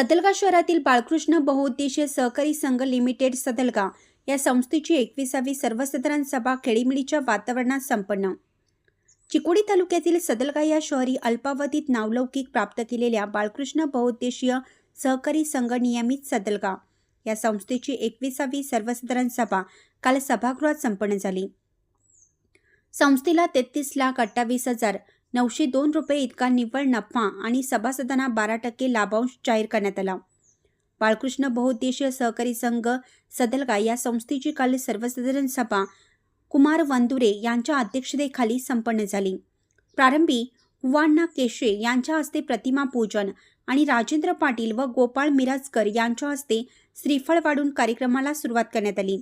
सदलगा शहरातील बाळकृष्ण बहुउद्देशीय सहकारी संघ लिमिटेड सदलगा या संस्थेची एकविसावी सर्वसाधारण सभा खेळीमिळीच्या वातावरणात संपन्न. चिकोडी तालुक्यातील सदलगा या शहरी अल्पावधीत नावलौकिक प्राप्त केलेल्या बाळकृष्ण बहुउद्देशीय सहकारी संघ नियमित सदलगा या संस्थेची एकविसावी सर्वसाधारण सभा काल सभागृहात संपन्न झाली. संस्थेला तेहतीस लाख अठ्ठावीस हजार नऊशे दोन रुपये इतका निव्वळ नफा आणि सभासदांना बारा टक्के लाभांश जाहीर करण्यात आला. बाळकृष्ण बहुउद्देशीय सहकारी संघ सदलगा या संस्थेची काल सर्वसाधारण सभा कुमार वंदुरे यांच्या अध्यक्षतेखाली संपन्न झाली. प्रारंभी हुवाण्णा केशे यांच्या हस्ते प्रतिमा पूजन आणि राजेंद्र पाटील व गोपाळ मिराजकर यांच्या हस्ते श्रीफळ वाढून कार्यक्रमाला सुरुवात करण्यात आली.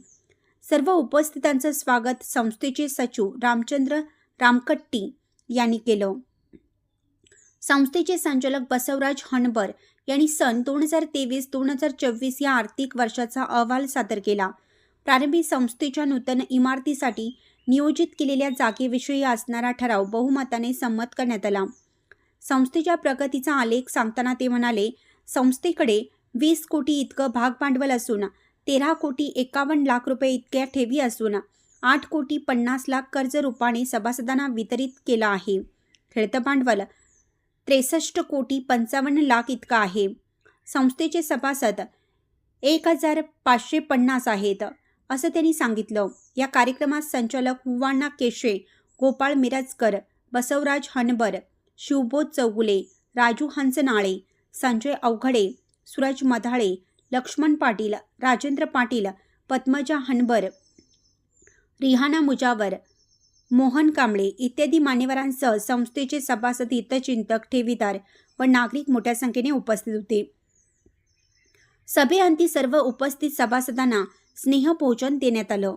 सर्व उपस्थितांचं स्वागत संस्थेचे सचिव रामचंद्र रामकट्टी यांनी केलं. संस्थेचे संचालक बसवराज हणबर यांनी सन दोन हजार तेवीस दोन हजार चोवीस या आर्थिक वर्षाचा अहवाल सादर केला. प्रारंभी संस्थेच्या नूतन इमारतीसाठी नियोजित केलेल्या जागेविषयी असणारा ठराव बहुमताने संमत करण्यात आला. संस्थेच्या प्रगतीचा आलेख सांगताना ते म्हणाले संस्थेकडे वीस कोटी इतकं भागभांडवल असून तेरा कोटी एकावन्न लाख रुपये इतक्या ठेवी असून आठ कोटी पन्नास लाख कर्ज रूपाने सभासदांना वितरित केलं आहे. खेळतं भांडवल त्रेसष्ट कोटी पंचावन्न लाख इतकं आहे. संस्थेचे सभासद एक हजार पाचशे पन्नास आहेत असं त्यांनी सांगितलं. या कार्यक्रमात संचालक हुवाणा केशे गोपाळ मिरजकर बसवराज हनबर शिवबोध चौगुले राजू हंसनाळे संजय अवघडे सूरज मधाळे लक्ष्मण पाटील राजेंद्र पाटील पद्मजा हनबर रिहाना मुजावर मोहन कांबळे इत्यादी मान्यवरांसह संस्थेचे सभासद हितचिंतक ठेवीदार व नागरिक मोठ्या संख्येने उपस्थित होते. सभेअंती सर्व उपस्थित सभासदांना स्नेहभोजन देण्यात आलं.